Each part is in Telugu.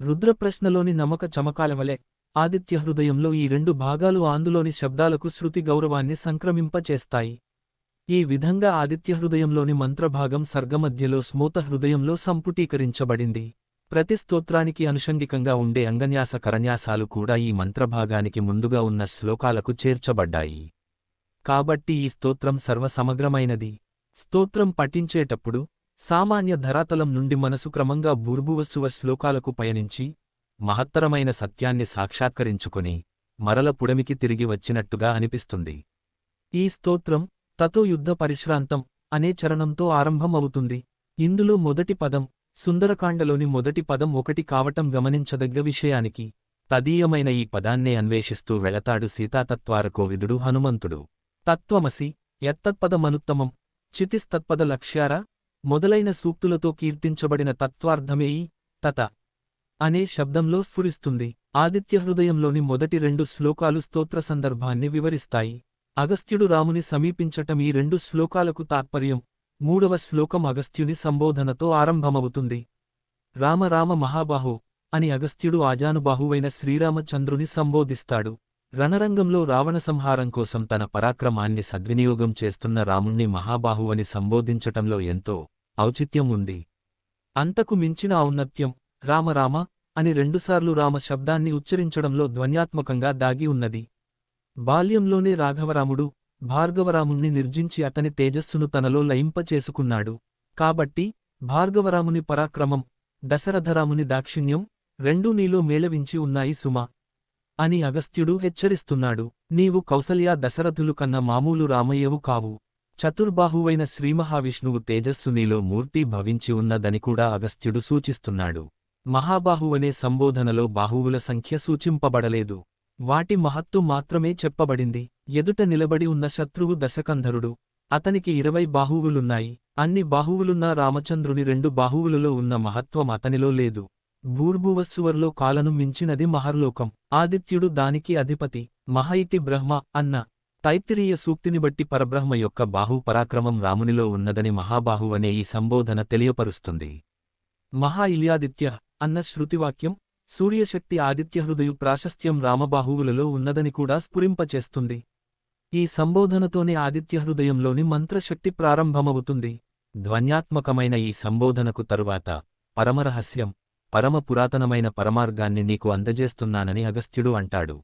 రుద్రప్రశ్నలోని నమక చమకాలవలె ఆదిత్య హృదయంలో ఈ రెండు భాగాలు ఆందులోని శబ్దాలకు శృతి గౌరవాన్ని సంక్రమింపచేస్తాయి. ఈ విధంగా ఆదిత్య హృదయంలోని మంత్రభాగం సర్గమధ్యలో స్మూత హృదయంలో సంపుటీకరించబడింది. ప్రతి స్తోత్రానికి అనుషంగికంగా ఉండే అంగన్యాస కరన్యాసాలు కూడా ఈ మంత్రభాగానికి ముందుగా ఉన్న శ్లోకాలకు చేర్చబడ్డాయి. కాబట్టి ఈ స్తోత్రం సర్వసమగ్రమైనది. స్తోత్రం పఠించేటప్పుడు సామాన్య ధరాతలం నుండి మనసు క్రమంగా భూర్భువస్సువ శ్లోకాలకు పయనించి మహత్తరమైన సత్యాన్ని సాక్షాత్కరించుకుని మరల పుడమికి తిరిగి వచ్చినట్టుగా అనిపిస్తుంది. ఈ స్తోత్రం తతో యుద్ధ పరిశ్రాంతం అనే చరణంతో ఆరంభమవుతుంది. ఇందులో మొదటి పదం సుందరకాండలోని మొదటి పదం ఒకటి కావటం గమనించదగ్గ విషయానికి తదీయమైన ఈ పదాన్నే అన్వేషిస్తూ వెళతాడు సీతాతత్వార కోవిదుడు హనుమంతుడు. తత్వమసి యత్తత్పదమనుత్తమం చితిస్తత్పద లక్ష్యారా? మొదలైన సూక్తులతో కీర్తించబడిన తత్వార్థమే ఈ తత అనే శబ్దంలో స్ఫురిస్తుంది. ఆదిత్య హృదయంలోని మొదటి రెండు శ్లోకాలు స్తోత్ర సందర్భాన్ని వివరిస్తాయి. అగస్త్యుడు రాముని సమీపించటం ఈ రెండు శ్లోకాలకు తాత్పర్యం. మూడవ శ్లోకం అగస్త్యుని సంబోధనతో ఆరంభమవుతుంది. రామ రామ మహాబాహో అని అగస్త్యుడు ఆజానుబాహువైన శ్రీరామచంద్రుని సంబోధిస్తాడు. రణరంగంలో రావణ సంహారం కోసం తన పరాక్రమాన్ని సద్వినియోగం చేస్తున్న రాముణ్ణి మహాబాహువని సంబోధించటంలో ఎంతో ఔచిత్యం ఉంది. అంతకు మించిన ఔన్నత్యం రామరామ అని రెండుసార్లు రామ శబ్దాన్ని ఉచ్చరించడంలో ధ్వన్యాత్మకంగా దాగి ఉన్నది. బాల్యంలోనే రాఘవరాముడు భార్గవరాముణ్ణి నిర్జించి అతని తేజస్సును తనలో లయింపచేసుకున్నాడు. కాబట్టి భార్గవరాముని పరాక్రమం దశరథరాముని దాక్షిణ్యం రెండూ నీలో మేళవించి ఉన్నాయి సుమా. అని అగస్త్యుడు హెచ్చరిస్తున్నాడు. నీవు కౌసల్యా దశరథులు కన్న మామూలు రామయ్యవు కావు. చతుర్బాహువైన శ్రీమహావిష్ణువు తేజస్సు నీలో మూర్తి భవించి ఉన్నదని కూడా అగస్త్యుడు సూచిస్తున్నాడు. మహాబాహువనే సంబోధనలో బాహువుల సంఖ్య సూచింపబడలేదు. వాటి మహత్తు మాత్రమే చెప్పబడింది. ఎదుట నిలబడి ఉన్న శత్రువు దశకంధరుడు. అతనికి ఇరవై బాహువులున్నాయి. అన్ని బాహువులున్న రామచంద్రుని రెండు బాహువులలో ఉన్న మహత్వం అతనిలో లేదు. భూర్భువస్సువర్లో కాలను మించినది మహర్లోకం. ఆదిత్యుడు దానికి అధిపతి. మహైతి బ్రహ్మ అన్న. తైత్తిరీయ సూక్తిని బట్టి పరబ్రహ్మ యొక్క బాహు పరాక్రమం రామునిలో ఉన్నదని మహాబాహు అనే ఈ సంబోధన తెలియపరుస్తుంది. మహా ఇల్యాదిత్య అన్న శృతివాక్యం సూర్యశక్తి ఆదిత్యహృదయు ప్రాశస్త్యం రామబాహువులలో ఉన్నదని కూడా స్ఫురింపచేస్తుంది. ఈ సంబోధనతోనే ఆదిత్యహృదయంలోని మంత్రశక్తి ప్రారంభమవుతుంది. ధ్వన్యాత్మకమైన ఈ సంబోధనకు తరువాత పరమరహస్యం పరమ పురాతనమైన పరమార్గాన్ని నీకు అందజేస్తున్నానని అగస్త్యుడు అంటాడు.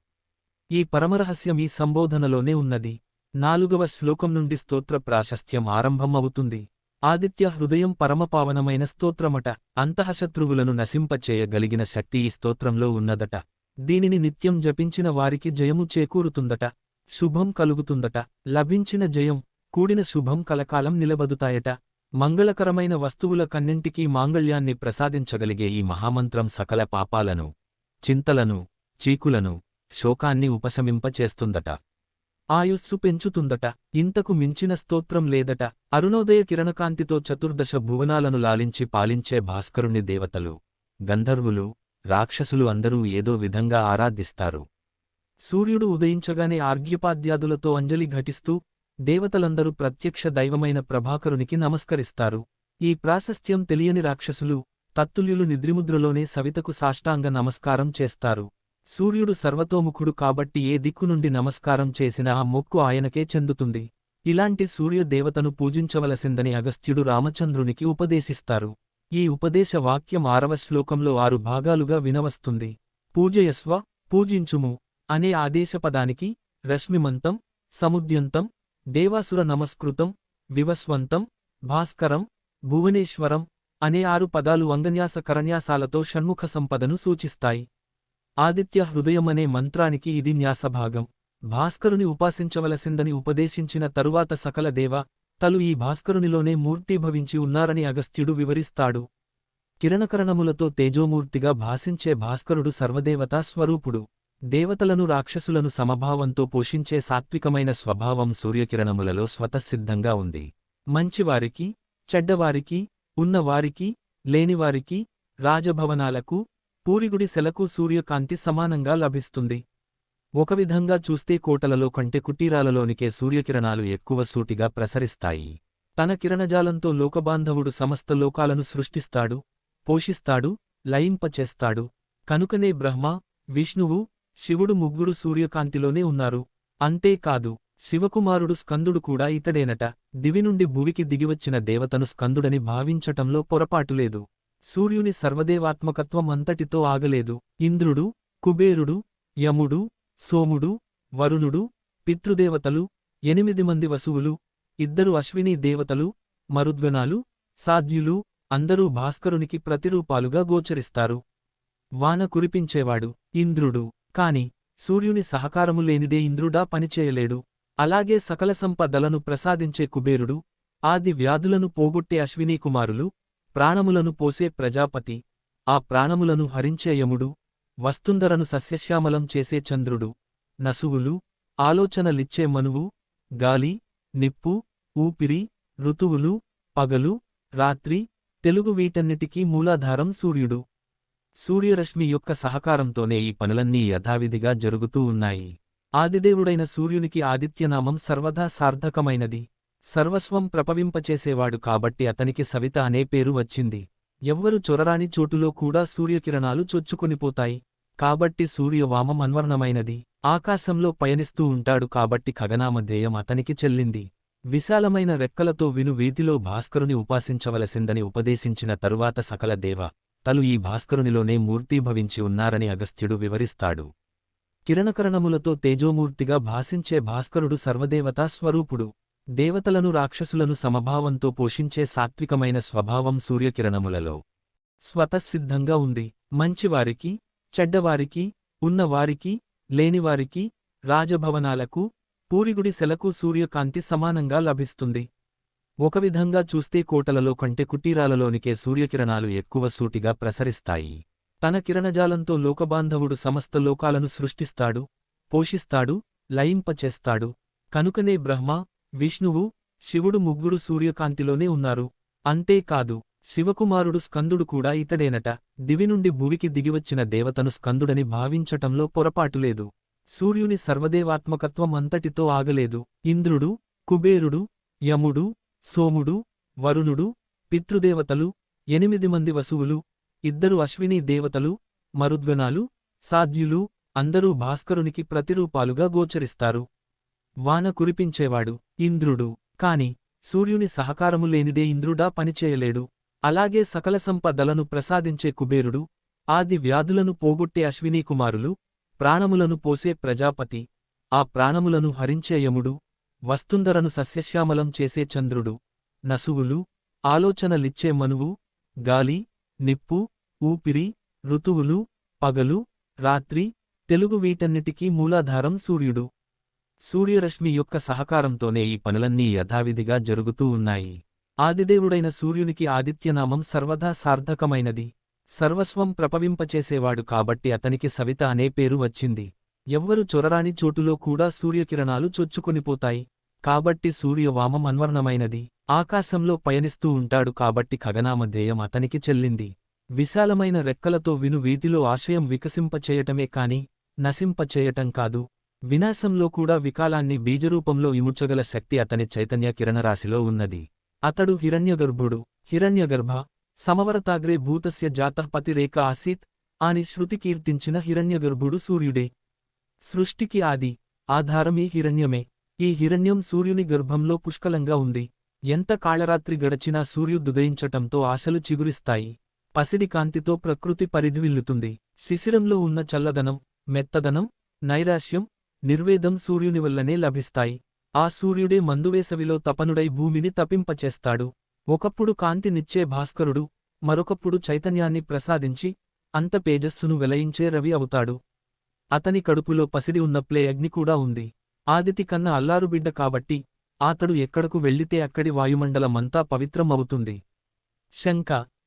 ఈ పరమరహస్యం ఈ సంబోధనలోనే ఉన్నది. నాలుగవ శ్లోకం నుండి స్తోత్ర ప్రాశస్త్యం ఆరంభమవుతుంది. ఆదిత్య హృదయం పరమపావనమైన స్తోత్రమట అంతఃశత్రువులను నశింపచేయగలిగిన శక్తి ఈ స్తోత్రంలో ఉన్నదట. దీనిని నిత్యం జపించిన వారికి జయము చేకూరుతుందట శుభం కలుగుతుందట లభించిన జయం కూడిన శుభం కలకాలం నిలబదుతాయట. మంగళకరమైన వస్తువుల కన్నింటికీ మాంగళ్యాన్ని ప్రసాదించగలిగే ఈ మహామంత్రం సకల పాపాలను చింతలను చీకులను శోకాన్ని ఉపశమింపచేస్తుందట. ఆయుస్సు పెంచుతుందట ఇంతకు మించిన స్తోత్రం లేదట. అరుణోదయ కిరణకాంతితో చతుర్దశ భువనాలను లాలించి పాలించే భాస్కరుని దేవతలు గంధర్వులు రాక్షసులు అందరూ ఏదో విధంగా ఆరాధిస్తారు. సూర్యుడు ఉదయించగానే ఆర్ఘ్యపాద్యాదులతో అంజలి ఘటిస్తూ దేవతలందరూ ప్రత్యక్ష దైవమైన ప్రభాకరునికి నమస్కరిస్తారు. ఈ ప్రాశస్త్యం తెలియని రాక్షసులు తత్తుల్యులు నిద్రిముద్రలోనే సవితకు సాష్టాంగ నమస్కారం చేస్తారు. సూర్యుడు సర్వతోముఖుడు కాబట్టి ఏ దిక్కు నుండి నమస్కారం చేసినా ఆ మొక్కు ఆయనకే చెందుతుంది. ఇలాంటి సూర్యదేవతను పూజించవలసిందని అగస్త్యుడు రామచంద్రునికి ఉపదేశిస్తారు. ఈ ఉపదేశ వాక్యం ఆరవ శ్లోకంలో ఆరు భాగాలుగా వినవస్తుంది. పూజయస్వ పూజించుము అనే ఆదేశపదానికి రశ్మిమంతం సముద్యంతం దేవాసుర నమస్కృతం వివస్వంతం భాస్కరం భువనేశ్వరం అనే ఆరు పదాలు వంగన్యాస కరన్యాసాలతో షణ్ముఖ సంపదను సూచిస్తాయి. ఆదిత్య హృదయమనే మంత్రానికి ఇది న్యాసభాగం. భాస్కరుని ఉపాసించవలసిందని ఉపదేశించిన తరువాత సకల దేవ తలు ఈ భాస్కరునిలోనే మూర్తీభవించి ఉన్నారని అగస్త్యుడు వివరిస్తాడు. కిరణకరణములతో తేజోమూర్తిగా భాసించే భాస్కరుడు సర్వదేవతా స్వరూపుడు. దేవతలను రాక్షసులను సమభావంతో పోషించే సాత్వికమైన స్వభావం సూర్యకిరణములలో స్వతసిద్ధంగా ఉంది. మంచివారికి చెడ్డవారికి ఉన్నవారికి లేనివారికి రాజభవనాలకు పూరిగుడి సెలకు సూర్యకాంతి సమానంగా లభిస్తుంది. ఒక విధంగా చూస్తే కోటలలో కంటే కుటీరాలలోనికే సూర్యకిరణాలు ఎక్కువ సూటిగా ప్రసరిస్తాయి. తన కిరణజాలంతో లోకబాంధవుడు సమస్త లోకాలను సృష్టిస్తాడు పోషిస్తాడు లయింపచేస్తాడు. కనుకనే బ్రహ్మ విష్ణువు శివుడు ముగ్గురు సూర్యకాంతిలోనే ఉన్నారు. అంతేకాదు శివకుమారుడు స్కందుడు కూడా ఇతడేనట. దివి నుండి భువికి దిగివచ్చిన దేవతను స్కందుడని భావించటంలో పొరపాటులేదు సూర్యుని సర్వదేవాత్మకత్వం అంతటితో ఆగలేదు. ఇంద్రుడు కుబేరుడు యముడు సోముడు వరుణుడు పితృదేవతలు ఎనిమిది మంది వసువులు ఇద్దరు అశ్వినీ దేవతలు మరుద్గణాలు సాధ్యులు అందరూ భాస్కరునికి ప్రతిరూపాలుగా గోచరిస్తారు. వాన కురిపించేవాడు ఇంద్రుడు. కాని సూర్యుని సహకారము లేనిదే ఇంద్రుడా పనిచేయలేడు. అలాగే సకల సంపదలను ప్రసాదించే కుబేరుడు ఆది వ్యాధులను పోగొట్టే అశ్వినీకుమారులు ప్రాణములను పోసే ప్రజాపతి ఆ ప్రాణములను హరించే యముడు వస్తుందరను సస్యశ్యామలం చేసే చంద్రుడు నసువులు ఆలోచనలిచ్చే మనువు గాలి నిప్పు ఊపిరి ఋతువులు పగలు రాత్రి తెలుగు వీటన్నిటికీ మూలాధారం సూర్యుడు. సూర్యరశ్మి యొక్క సహకారంతోనే ఈ పనులన్నీ యథావిధిగా జరుగుతూ ఉన్నాయి. ఆదిదేవుడైన సూర్యునికి ఆదిత్యనామం సర్వదా సార్థకమైనది. సర్వస్వం ప్రపవింపచేసేవాడు కాబట్టి అతనికి సవిత అనే పేరు వచ్చింది. ఎవ్వరు చొరరాని చోటులో కూడా సూర్యకిరణాలు చొచ్చుకొనిపోతాయి కాబట్టి సూర్యవామం అన్వర్ణమైనది. ఆకాశంలో పయనిస్తూ ఉంటాడు కాబట్టి ఖగనామధేయం అతనికి చెల్లింది. విశాలమైన రెక్కలతో విను వీధిలో భాస్కరుని ఉపాసించవలసిందని ఉపదేశించిన తరువాత సకల దేవ తలు ఈ భాస్కరునిలోనే మూర్తీభవించి ఉన్నారని అగస్త్యుడు వివరిస్తాడు. కిరణకరణములతో తేజోమూర్తిగా భాసించే భాస్కరుడు సర్వదేవతా స్వరూపుడు. దేవతలను రాక్షసులను సమభావంతో పోషించే సాత్వికమైన స్వభావం సూర్యకిరణములలో. స్వతసిద్ధంగా ఉంది. మంచివారికి చెడ్డవారికి ఉన్నవారికి లేనివారికి రాజభవనాలకు పూరిగుడిసెలకు సూర్యకాంతి సమానంగా లభిస్తుంది. ఒక విధంగా చూస్తే కోటలలో కంటే కుటీరాలలోనికే సూర్యకిరణాలు ఎక్కువ సూటిగా ప్రసరిస్తాయి. తన కిరణజాలంతో లోకబాంధవుడు సమస్త లోకాలను సృష్టిస్తాడు పోషిస్తాడు లయింపచేస్తాడు. కనుకనే బ్రహ్మ విష్ణువు శివుడు ముగ్గురు సూర్యకాంతిలోనే ఉన్నారు. అంతేకాదు శివకుమారుడు స్కందుడు కూడా ఇతడేనట. దివి నుండి భువికి దిగివచ్చిన దేవతను స్కందుడని భావించటంలో పొరపాటులేదు సూర్యుని సర్వదేవాత్మకత్వం అంతటితో ఆగలేదు. ఇంద్రుడు కుబేరుడు యముడు సోముడు వరుణుడు పితృదేవతలు ఎనిమిది మంది వసువులు ఇద్దరు అశ్వినీ దేవతలు మరుద్గణాలు సాధ్యులు అందరూ భాస్కరునికి ప్రతిరూపాలుగా గోచరిస్తారు. వాన కురిపించేవాడు ఇంద్రుడు కాని సూర్యుని సహకారము లేనిదే ఇంద్రుడా పనిచేయలేడు. అలాగే సకల సంపదలను ప్రసాదించే కుబేరుడు ఆది వ్యాధులను పోగొట్టే అశ్వినీకుమారులు ప్రాణములను పోసే ప్రజాపతి ఆ ప్రాణములను హరించే యముడు వస్తుందరను సస్యశ్యామలం చేసే చంద్రుడు. నసువులు ఆలోచనలిచ్చే మనువు గాలి నిప్పు ఊపిరి ఋతువులు పగలు రాత్రి తెలుగు వీటన్నిటికీ మూలాధారం సూర్యుడు. సూర్యరశ్మి యొక్క సహకారంతోనే ఈ పనులన్నీ యథావిధిగా జరుగుతూ ఉన్నాయి. ఆదిదేవుడైన సూర్యునికి ఆదిత్యనామం సర్వదా సార్థకమైనది. సర్వస్వం ప్రపవింపచేసేవాడు కాబట్టి అతనికి సవిత అనే పేరు వచ్చింది. ఎవ్వరు చొరరాని చోటులో కూడా సూర్యకిరణాలు చొచ్చుకొనిపోతాయి కాబట్టి సూర్యవామం అన్వర్ణమైనది. ఆకాశంలో పయనిస్తూ ఉంటాడు కాబట్టి ఖగనామధేయం అతనికి చెల్లింది. విశాలమైన రెక్కలతో విను వీధిలో ఆశయం వికసింపచేయటమే కాని నశింపచేయటం కాదు. వినాశంలో కూడా వికాలాన్ని బీజరూపంలో ఇముడ్చగల శక్తి అతని చైతన్య కిరణరాశిలో ఉన్నది. అతడు హిరణ్యగర్భుడు. హిరణ్యగర్భ సమవరతాగ్రే భూతస్య జాతపతిరేక ఆసీత్ అని శృతి కీర్తించిన హిరణ్యగర్భుడు సూర్యుడే. సృష్టికి ఆది. ఆధారం ఈ హిరణ్యమే. ఈ హిరణ్యం సూర్యుని గర్భంలో పుష్కలంగా ఉంది. ఎంత కాళరాత్రి గడచినా సూర్యుదుదయించటంతో ఆశలు చిగురిస్తాయి. పసిడి కాంతితో ప్రకృతి పరిధివిల్లుతుంది. శిశిరంలో ఉన్న చల్లదనం మెత్తదనం నైరాశ్యం నిర్వేదం సూర్యుని వల్లనే లభిస్తాయి. ఆ సూర్యుడే మందువేసవిలో తపనుడై భూమిని తపింపచేస్తాడు. ఒకప్పుడు కాంతినిచ్చే భాస్కరుడు మరొకప్పుడు చైతన్యాన్ని ప్రసాదించి అంత పేజస్సును వెలయించే రవి అవుతాడు. అతని కడుపులో పసిడి ఉన్న ప్లే అగ్ని కూడా ఉంది. ఆదితి కన్న అల్లారుబిడ్డ కాబట్టి అతడు ఎక్కడకు వెళ్ళితే అక్కడి వాయుమండలమంతా పవిత్రం అవుతుంది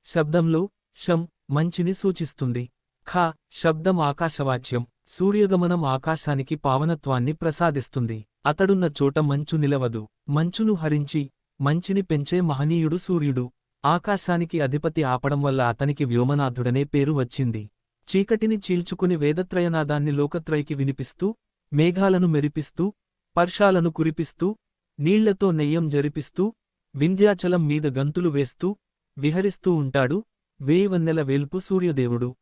శబ్దంలో శం మంచిని సూచిస్తుంది. ఖ శబ్దం ఆకాశవాచ్యం సూర్యగమనం ఆకాశానికి పావనత్వాన్ని ప్రసాదిస్తుంది. అతడున్న చోట మంచు నిలవదు మంచును హరించి మంచిని పెంచే మహనీయుడు సూర్యుడు. ఆకాశానికి అధిపతి ఆపడం వల్ల అతనికి వ్యోమనాథుడనే పేరు వచ్చింది. చీకటిని చీల్చుకుని వేదత్రయనాదాన్ని లోకత్రయికి వినిపిస్తూ మేఘాలను మెరిపిస్తూ పర్షాలను కురిపిస్తూ నీళ్ళతో నెయ్యం జరిపిస్తూ వింధ్యాచలం మీద గంతులు వేస్తూ విహరిస్తూ ఉంటాడు వేయివన్నెల వేల్పు సూర్యదేవుడు.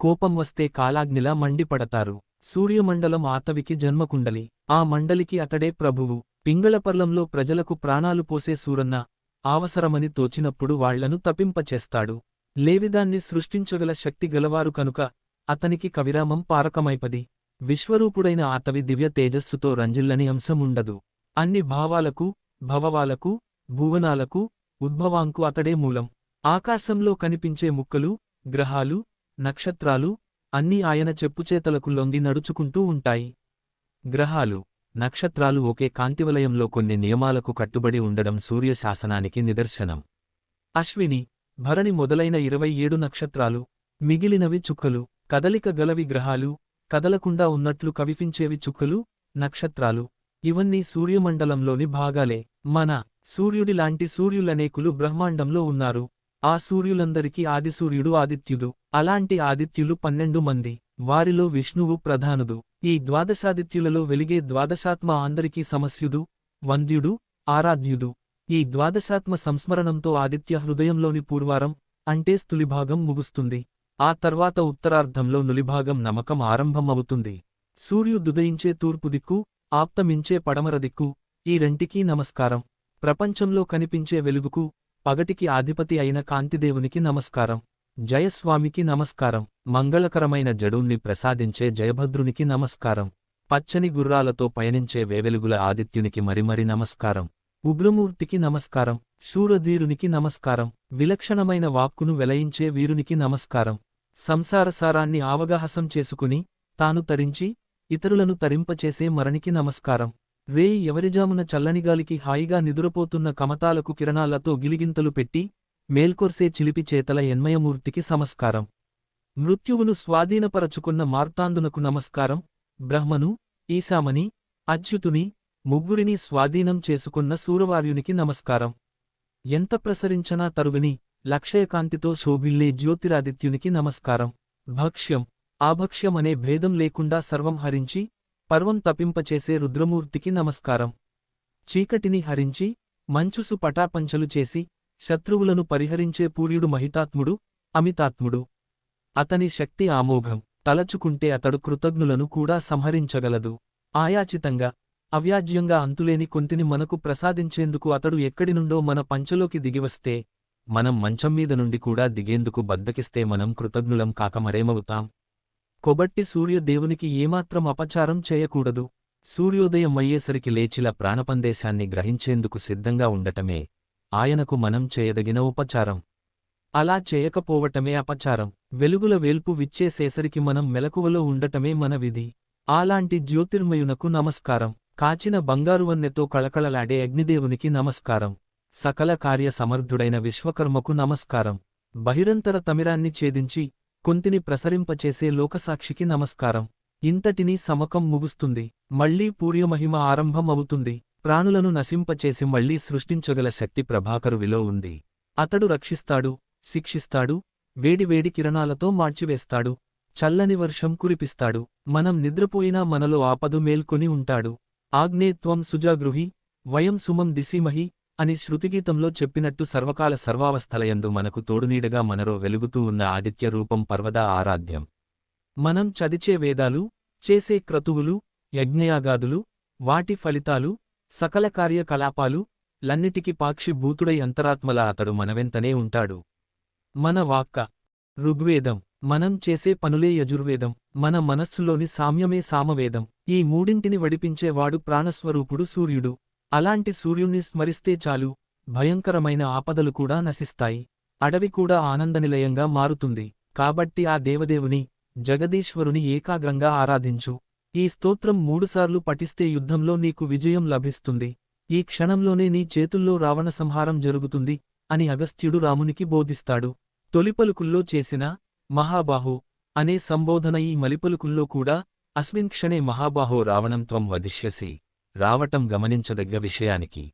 కోపం వస్తే కాలాగ్నిలా మండిపడతారు. సూర్యమండలం ఆతవికి జన్మకుండలి. ఆ మండలికి అతడే ప్రభువు. పింగళపర్లంలో ప్రజలకు ప్రాణాలు పోసే సూరన్న అవసరమని తోచినప్పుడు వాళ్ళను తపింపచేస్తాడు. లేవిదాన్ని సృష్టించగల శక్తి గలవారు కనుక అతనికి కవిరామం పారకమైపది. విశ్వరూపుడైన ఆతవి దివ్య తేజస్సుతో రంజిల్లని అంశముండదు. అన్ని భావాలకు భవవాలకు భువనాలకు ఉద్భవాంకు అతడే మూలం. ఆకాశంలో కనిపించే ముక్కలు గ్రహాలు నక్షత్రాలు అన్నీ ఆయన చెప్పుచేతలకు లొంగి నడుచుకుంటూ ఉంటాయి. గ్రహాలు నక్షత్రాలు ఒకే కాంతివలయంలో కొన్ని నియమాలకు కట్టుబడి ఉండడం సూర్య శాసనానికి నిదర్శనం. అశ్విని భరణి మొదలైన ఇరవై ఏడు నక్షత్రాలు మిగిలినవి చుక్కలు కదలిక గలవి గ్రహాలు కదలకుండా ఉన్నట్లు కవిపించేవి చుక్కలు నక్షత్రాలు. ఇవన్నీ సూర్యమండలంలోని భాగాలే. మన సూర్యుడిలాంటి సూర్యులనేకులు బ్రహ్మాండంలో ఉన్నారు. ఆ సూర్యులందరికీ ఆదిసూర్యుడు ఆదిత్యుడు. అలాంటి ఆదిత్యులు పన్నెండు మంది. వారిలో విష్ణువు ప్రధానుడు. ఈ ద్వాదశాదిత్యులలో వెలిగే ద్వాదశాత్మ అందరికీ సమస్యుడు వంద్యుడు ఆరాధ్యుడు. ఈ ద్వాదశాత్మ సంస్మరణంతో ఆదిత్య హృదయంలోని పూర్వారం అంటే స్థులిభాగం ముగుస్తుంది. ఆ తర్వాత ఉత్తరార్ధంలో నులిభాగం నమకం ఆరంభమవుతుంది. సూర్యుదుదయించే తూర్పు దిక్కు ఆప్తమించే పడమర దిక్కు ఈ రెంటికీ నమస్కారం. ప్రపంచంలో కనిపించే వెలుగుకు పగటికి ఆధిపతి అయిన కాంతిదేవునికి నమస్కారం. జయస్వామికి నమస్కారం. మంగళకరమైన జడూన్ని ప్రసాదించే జయభద్రునికి నమస్కారం. పచ్చని గుర్రాలతో పయనించే వేవెలుగుల ఆదిత్యునికి మరిమరి నమస్కారం. ఉగ్రమూర్తికి నమస్కారం. శూరధీరునికి నమస్కారం. విలక్షణమైన వాక్కును వెలయించే వీరునికి నమస్కారం. సంసారసారాన్ని ఆవగాహసం చేసుకుని తాను తరించి ఇతరులను తరింపచేసే మరణికి నమస్కారం. రేయి ఎవరిజామున చల్లనిగాలికి హాయిగా నిదురపోతున్న కమతాలకు కిరణాలతో గిలిగింతలు పెట్టి మేల్కొర్సే చిలిపి చేతల ఎన్మయమూర్తికి సమస్కారం. మృత్యువును స్వాధీనపరచుకున్న మార్తాందునకు నమస్కారం. బ్రహ్మను ఈశామని అచ్యుతుని ముగ్గురిని స్వాధీనం చేసుకున్న సూరవార్యునికి నమస్కారం. ఎంత ప్రసరించనా తరుగని లక్షయకాంతితో శోభిల్లే జ్యోతిరాదిత్యునికి నమస్కారం. భక్ష్యం. ఆభక్ష్యం అనే భేదం లేకుండా సర్వం హరించి పర్వం తపింపచేసే రుద్రమూర్తికి నమస్కారం. చీకటిని హరించి మంచుసు పటాపంచలు చేసి శత్రువులను పరిహరించే పూర్యుడు మహితాత్ముడు అమితాత్ముడు. అతని శక్తి ఆమోఘం. తలచుకుంటే అతడు కృతజ్ఞులను కూడా సంహరించగలదు. ఆయాచితంగా అవ్యాజ్యంగా అంతులేని కొంతిని మనకు ప్రసాదించేందుకు అతడు ఎక్కడినుండో మన పంచలోకి దిగివస్తే మనం మంచం మీద నుండి కూడా దిగేందుకు బద్దకిస్తే మనం కృతజ్ఞులం కాక మరేమవుతాం? కొబట్టి సూర్యదేవునికి ఏమాత్రం అపచారం చేయకూడదు. సూర్యోదయం అయ్యేసరికి లేచిల ప్రాణపందేశాన్ని గ్రహించేందుకు సిద్ధంగా ఉండటమే ఆయనకు మనం చేయదగిన ఉపచారం. అలా చేయకపోవటమే అపచారం. వెలుగుల వేల్పు విచ్చేసేసరికి మనం మెలకువలో ఉండటమే మన విధి. ఆలాంటి జ్యోతిర్మయునకు నమస్కారం. కాచిన బంగారువన్నెతో కళకళలాడే అగ్నిదేవునికి నమస్కారం. సకల కార్య సమర్థుడైన విశ్వకర్మకు నమస్కారం. బహిరంతర తమిరాన్ని ఛేదించి కొంతిని ప్రసరింపచేసే లోకసాక్షికి నమస్కారం. ఇంతటినీ సమకం ముగుస్తుంది. మళ్ళీ పూర్యమహిమ ఆరంభమవుతుంది. ప్రాణులను నశింపచేసి మళ్ళీ సృష్టించగల శక్తి ప్రభాకరువిలో ఉంది. అతడు రక్షిస్తాడు శిక్షిస్తాడు వేడివేడి కిరణాలతో మార్చివేస్తాడు చల్లని వర్షం కురిపిస్తాడు మనం నిద్రపోయినా మనలో ఆపదు మేల్కొని ఉంటాడు. ఆగ్నేత్వం సుజాగృహి వయం సుమం దిశీమహి అని శృతిగీతంలో చెప్పినట్టు సర్వకాల సర్వావస్థలయందు మనకు తోడునీడగా మనరో వెలుగుతూ ఉన్న ఆదిత్య రూపం పర్వద ఆరాధ్యం. మనం చదిచే వేదాలు చేసే క్రతువులు యజ్ఞయాగాదులు వాటి ఫలితాలు సకల కార్యకలాపాలు లన్నిటికి పాక్షిభూతుడై అంతరాత్మల అతడు మనవెంతనే ఉంటాడు. మన వాక్క ఋగ్వేదం మనం చేసే పనులే యజుర్వేదం మన మనస్సులోని సామ్యమే సామవేదం ఈ మూడింటిని వడిపించేవాడు ప్రాణస్వరూపుడు సూర్యుడు. అలాంటి సూర్యుణ్ణి స్మరిస్తే చాలు. భయంకరమైన ఆపదలు కూడా నశిస్తాయి. అడవి కూడా ఆనందనిలయంగా మారుతుంది. కాబట్టి ఆ దేవదేవుని జగదీశ్వరుని ఏకాగ్రంగా ఆరాధించు. ఈ స్తోత్రం మూడుసార్లు పఠిస్తే యుద్ధంలో నీకు విజయం లభిస్తుంది. ఈ క్షణంలోనే నీ చేతుల్లో రావణ సంహారం జరుగుతుంది అని అగస్త్యుడు రామునికి బోధిస్తాడు. తొలిపలుకుల్లో చేసిన మహాబాహో అనే సంబోధన ఈ మలిపలుకుల్లో కూడా అస్మిన్ క్షణే మహాబాహో రావణం త్వం వదిష్యసి. రావటం గమనించదగ్గ విషయానికి.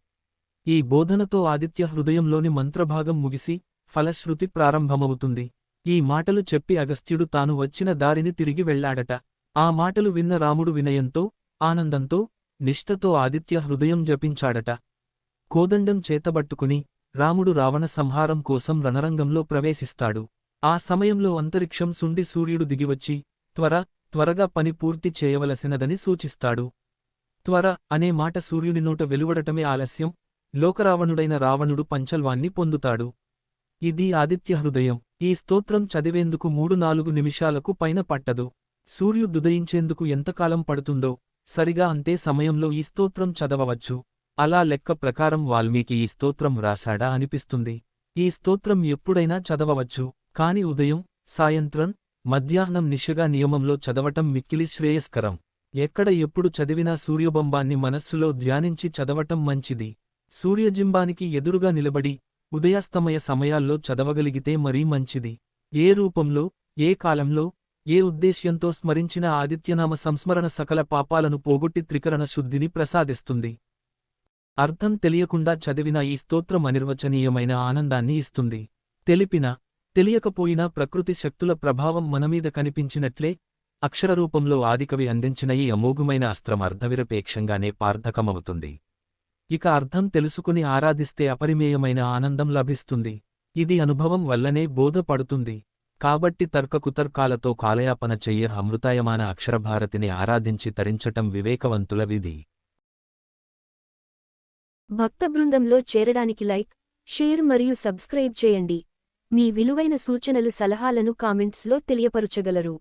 ఈ బోధనతో ఆదిత్య హృదయంలోని మంత్రభాగం ముగిసి ఫలశ్రుతి ప్రారంభమవుతుంది. ఈ మాటలు చెప్పి అగస్త్యుడు తాను వచ్చిన దారిని తిరిగి వెళ్ళాడట. ఆ మాటలు విన్న రాముడు వినయంతో ఆనందంతో నిష్ఠతో ఆదిత్య హృదయం జపించాడట. కోదండం చేతబట్టుకుని రాముడు రావణ సంహారం కోసం రణరంగంలో ప్రవేశిస్తాడు. ఆ సమయంలో అంతరిక్షం సుండి సూర్యుడు దిగివచ్చి త్వర త్వరగా పని పూర్తి చేయవలసినదని సూచిస్తాడు. త్వర అనే మాట సూర్యుని నోట వెలువడటమే ఆలస్యం. లోకరావణుడైన రావణుడు పంచల్వాన్ని పొందుతాడు. ఇది ఆదిత్య హృదయం. ఈ స్తోత్రం చదివేందుకు మూడు నాలుగు నిమిషాలకు పైన పట్టదు. సూర్యుదుదయించేందుకు ఎంతకాలం పడుతుందో సరిగా అంతే సమయంలో ఈ స్తోత్రం చదవవచ్చు. అలా లెక్క ప్రకారం వాల్మీకి ఈ స్తోత్రం వ్రాసాడా అనిపిస్తుంది. ఈ స్తోత్రం ఎప్పుడైనా చదవవచ్చు. కాని ఉదయం సాయంత్రం మధ్యాహ్నం నిశగా నియమంలో చదవటం మిక్కిలి శ్రేయస్కరం. ఎక్కడ ఎప్పుడు చదివినా సూర్యబొంబాన్ని మనస్సులో ధ్యానించి చదవటం మంచిది. సూర్యజింబానికి ఎదురుగా నిలబడి ఉదయాస్తమయ సమయాల్లో చదవగలిగితే మరీ మంచిది. ఏ రూపంలో ఏ కాలంలో ఏ ఉద్దేశ్యంతో స్మరించిన ఆదిత్యనామ సంస్మరణ సకల పాపాలను పోగొట్టి త్రికరణ శుద్ధిని ప్రసాదిస్తుంది. అర్థం తెలియకుండా చదివిన ఈ స్తోత్రం అనిర్వచనీయమైన ఆనందాన్ని ఇస్తుంది. తెలిపిన తెలియకపోయినా ప్రకృతి శక్తుల ప్రభావం మనమీద కనిపించినట్లే అక్షరరూపంలో ఆదికవి అందించిన ఈ అమోఘమైన అస్త్రం అర్ధవిరపేక్షంగానే పార్థకమవుతుంది. ఇక అర్థం తెలుసుకుని ఆరాధిస్తే అపరిమేయమైన ఆనందం లభిస్తుంది. ఇది అనుభవం వల్లనే బోధపడుతుంది. కాబట్టి తర్కకుతర్కాలతో కాలయాపన చెయ్య అమృతాయమాన అక్షరభారతిని ఆరాధించి తరించటం వివేకవంతుల విధి. భక్త బృందంలో చేరడానికి లైక్ షేర్ మరియు సబ్స్క్రైబ్ చేయండి. మీ విలువైన సూచనలు సలహాలను కామెంట్స్లో తెలియపరుచగలరు.